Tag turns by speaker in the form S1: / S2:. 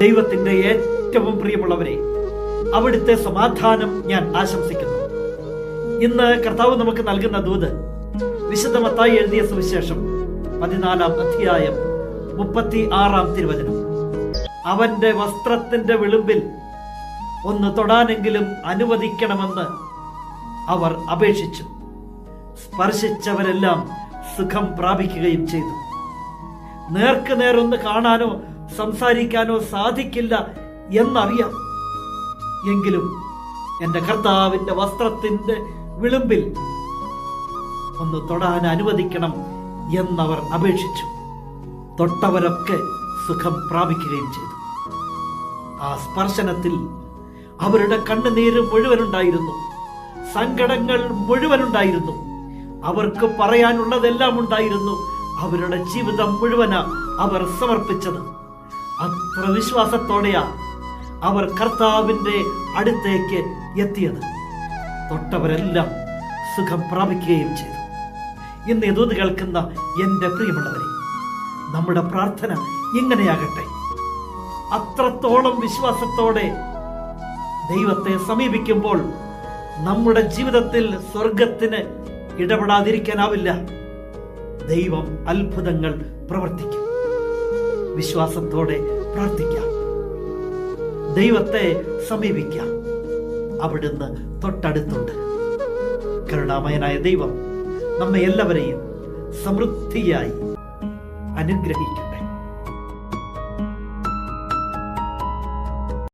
S1: ദൈവത്തിന്റെ ഏറ്റവും പ്രിയമുള്ളവരെ അവിടുത്തെ സമാധാനം ഞാൻ ആശംസിക്കുന്നു. ഇന്ന് കർത്താവ് നമുക്ക് നൽകുന്ന ദൂത് വിശുദ്ധമത്തായി എഴുതിയ സുവിശേഷം പതിനാലാം അധ്യായം മുപ്പത്തി ആറാം തിരുവചനം. അവന്റെ വസ്ത്രത്തിന്റെ വിളുമ്പിൽ ഒന്ന് തൊടാനെങ്കിലും അനുവദിക്കണമെന്ന് അവർ അപേക്ഷിച്ചു. സ്പർശിച്ചവരെല്ലാം സുഖം പ്രാപിക്കുകയും ചെയ്തു. നേർക്ക് നേരൊന്ന് കാണാനോ സംസാരിക്കാനോ സാധിക്കില്ല എന്നറിയാം. എങ്കിലും എന്റെ കർത്താവിന്റെ വസ്ത്രത്തിന്റെ വിളുമ്പിൽ ഒന്ന് തൊടാൻ അനുവദിക്കണം എന്നവർ അപേക്ഷിച്ചു. തൊട്ടവരൊക്കെ സുഖം പ്രാപിക്കുകയും ചെയ്തു. ആ സ്പർശനത്തിൽ അവരുടെ കണ്ണുനീര് മുഴുവനുണ്ടായിരുന്നു. സങ്കടങ്ങൾ മുഴുവനുണ്ടായിരുന്നു. അവർക്ക് പറയാനുള്ളതെല്ലാം ഉണ്ടായിരുന്നു. അവരുടെ ജീവിതം മുഴുവന അവർ സമർപ്പിച്ചത്. അത്ര വിശ്വാസത്തോടെയാ അവർ കർത്താവിന്റെ അടുത്തേക്ക് എത്തിയത്. തൊട്ടവരെല്ലാം സുഖം പ്രാപിക്കുകയും ചെയ്തു. ഇന്ന് ഇതൂത് കേൾക്കുന്ന എന്റെ പ്രിയമുള്ളവരെ നമ്മുടെ പ്രാർത്ഥന ഇങ്ങനെയാകട്ടെ. അത്രത്തോളം വിശ്വാസത്തോടെ ദൈവത്തെ സമീപിക്കുമ്പോൾ നമ്മുടെ ജീവിതത്തിൽ സ്വർഗത്തിന് ഇടപെടാതിരിക്കാനാവില്ല. ദൈവം അത്ഭുതങ്ങൾ പ്രവർത്തിക്കും. വിശ്വാസത്തോടെ പ്രാർത്ഥിക്കാം. ദൈവത്തെ സമീപിക്കാം. അവിടുന്ന് തൊട്ടടുത്തുണ്ട്. കരുണാമയനായ ദൈവം നമ്മെ എല്ലാവരെയും സമൃദ്ധിയായി അനുഗ്രഹിക്കും.